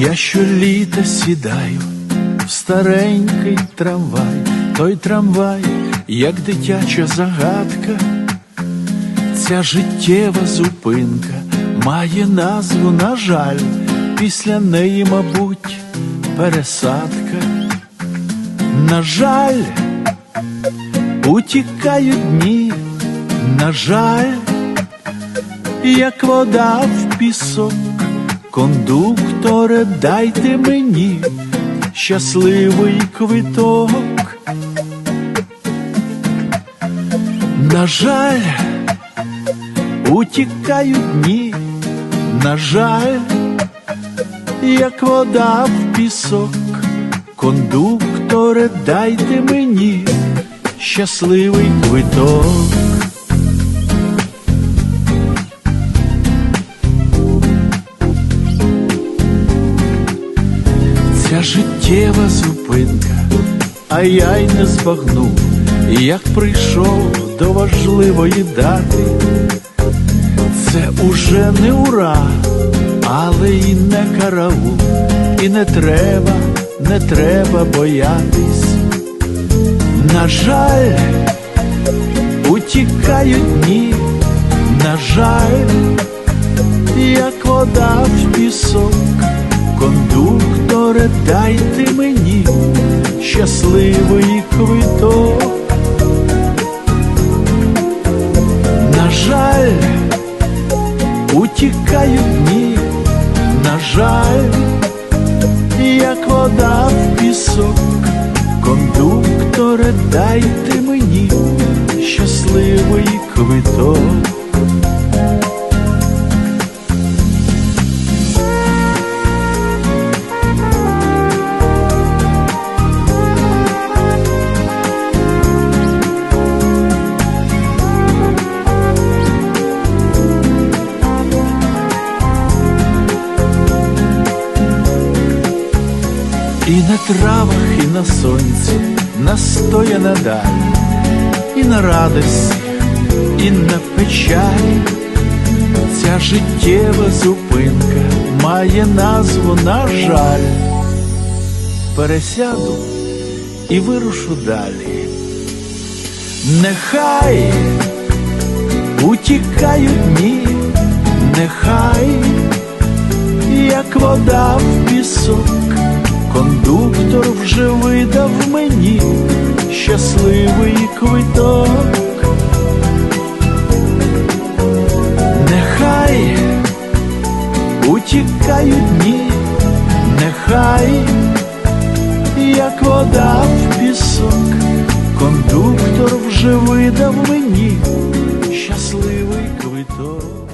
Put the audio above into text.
Я щоліта сідаю в старенький трамвай, той трамвай, як дитяча загадка, ця життєва зупинка має назву, на жаль, після неї, мабуть, пересадка. На жаль, утікають дні, на жаль, як вода в пісок, кондукторе, дайте мені щасливий квиток. На жаль, утікають дні, на жаль, як вода в пісок, кондукторе, дайте мені щасливий квиток. Ця життєва зупинка, а я й не збагнув, як прийшов до важливої дати. Це уже не ура, але й не караул, і не треба, не треба боятись. На жаль, утікають дні, на жаль, як вода в пісок, кондукторе, дайте мені щасливий квиток. На жаль, утікають дні, на жаль, як вода в пісок, кондукторе, дайте мені щасливий квиток. І на травах, і на сонці настояна даль, і на радості, і на печалі. Ця життєва зупинка має назву, на жаль. Пересяду і вирушу далі. Нехай утікають дні, кондуктор вже видав мені щасливий квиток. Нехай утікають дні, нехай як вода в пісок, кондуктор вже видав мені щасливий квиток.